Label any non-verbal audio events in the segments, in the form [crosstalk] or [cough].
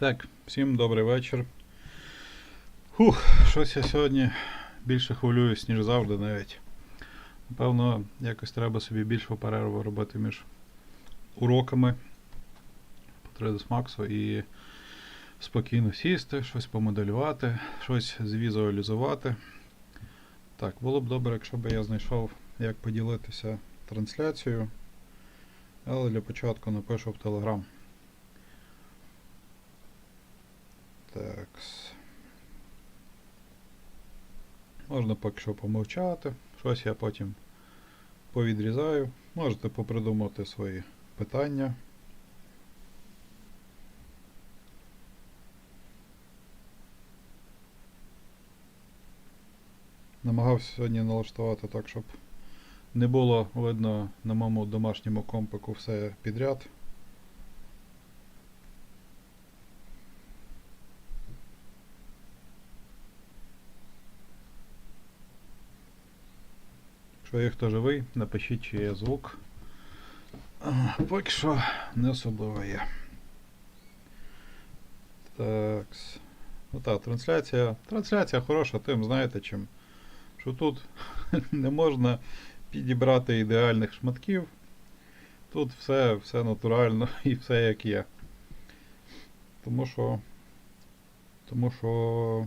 Так, всім добрий вечір. Фух, щось я сьогодні більше хвилююсь, ніж завжди навіть. Напевно, якось треба собі більшу перерву робити між уроками по 3ds Max і спокійно сісти, щось помоделювати, щось звізуалізувати. Так, було б добре, якщо б я знайшов, як поділитися трансляцією. Але для початку напишу в Telegram. Так. Можна поки що помовчати. Щось я потім повідрізаю. Можете попридумати свої питання. Намагався сьогодні налаштувати так, щоб не було видно на моєму домашньому компику все підряд. Якщо є хто живий, напишіть, чи є звук. Поки що не особливо є. Так. Ну та, трансляція. Трансляція хороша, тим знаєте чим. Що тут [laughs] не можна підібрати ідеальних шматків. Тут все, все натурально [laughs] і все як є. Тому що. Тому що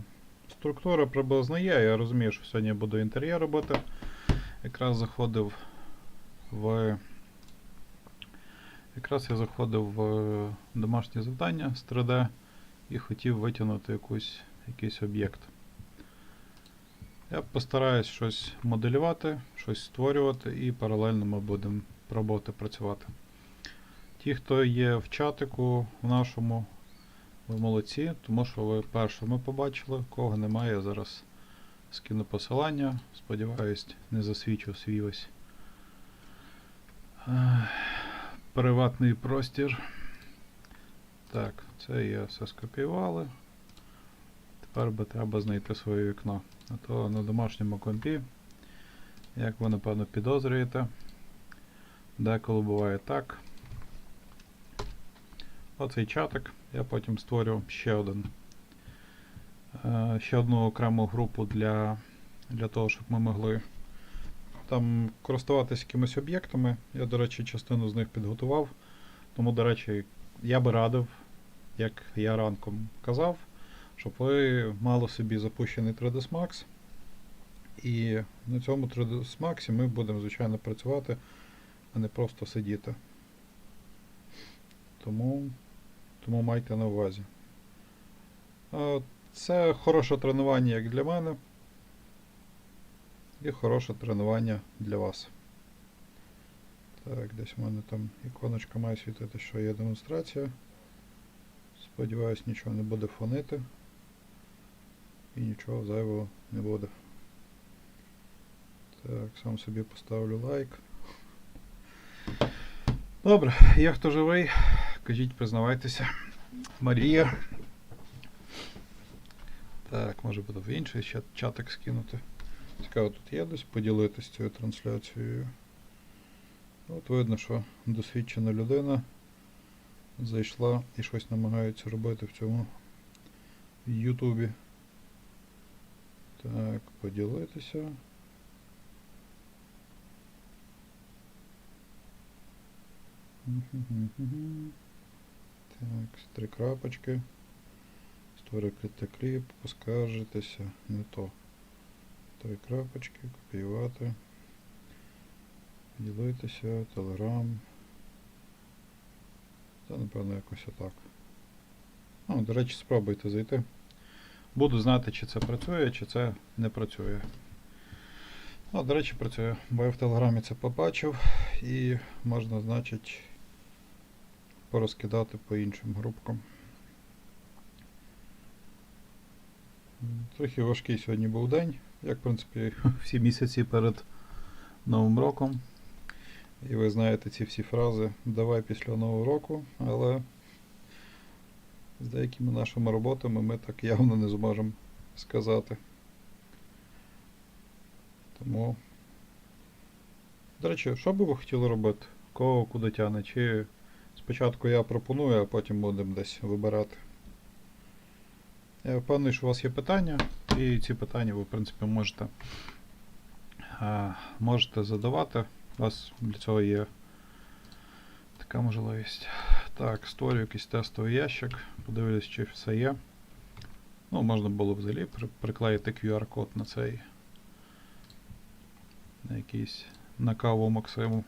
структура приблизно є. Я розумію, що сьогодні буду інтер'єр робити. Якраз заходив в. Якраз я заходив в домашнє завдання з 3D і хотів витягнути якусь, якийсь об'єкт. Я постараюсь щось моделювати, щось створювати і паралельно ми будемо пробувати працювати. Ті, хто є в чатику в нашому, ви молодці, тому що ви першими побачили, кого немає, я зараз скину посилання. Сподіваюсь, не засвічу свій ось е, приватний простір. Так, це є все скопіювали. Тепер би треба знайти своє вікно. А то на домашньому компі, як ви напевно підозрюєте, деколи буває так. Оцей чатик. Я потім створю ще один. Е, Ще одну окрему групу для, для того, щоб ми могли там користуватися якимись об'єктами. Я, до речі, частину з них підготував. Тому, до речі, я би радив, як я ранком казав, щоб ви мали собі запущений 3ds Max. І на цьому 3ds Max ми будемо, звичайно, працювати, а не просто сидіти. Тому, тому майте на увазі. Це хороше тренування як для мене. І хороше тренування для вас. Так, десь у мене там іконочка має світити, що є демонстрація. Сподіваюсь, нічого не буде фонити. І нічого зайвого не буде. Так, сам собі поставлю лайк. Добре, є хто живий, кажіть, признавайтеся. Марія. Так, може буде в інший ще чатик скинути. Цікаво, тут є десь поділитися цією трансляцією. От видно, що досвідчена людина зайшла і щось намагається робити в цьому Ютубі. Так, поділитися. Так, три крапочки. Створити кліп, поскаржитися. Не то. Три крапочки, копіювати. Ділитися, телеграм. Та напевно якось отак. Ну, до речі, спробуйте зайти. Буду знати, чи це працює, чи це не працює. Ну, до речі, працює, бо я в телеграмі це побачив і можна, значить, порозкидати по іншим групкам. Трохи важкий сьогодні був день, як в принципі [laughs] всі місяці перед Новим роком. І ви знаєте ці всі фрази давай після Нового року, але з деякими нашими роботами ми так явно не зможемо сказати. Тому. До речі, що би ви хотіли робити? Кого куди тягне? Чи спочатку я пропоную, а потім будемо десь вибирати? Я впевнений, що у вас є питання, і ці питання ви, в принципі, можете, е, можете задавати. У вас для цього є така можливість. Так, створю якийсь тестовий ящик, подивлюсь, чи все є. Ну, можна було взагалі приклеїти QR-код на цей. На якийсь на каву Максиму.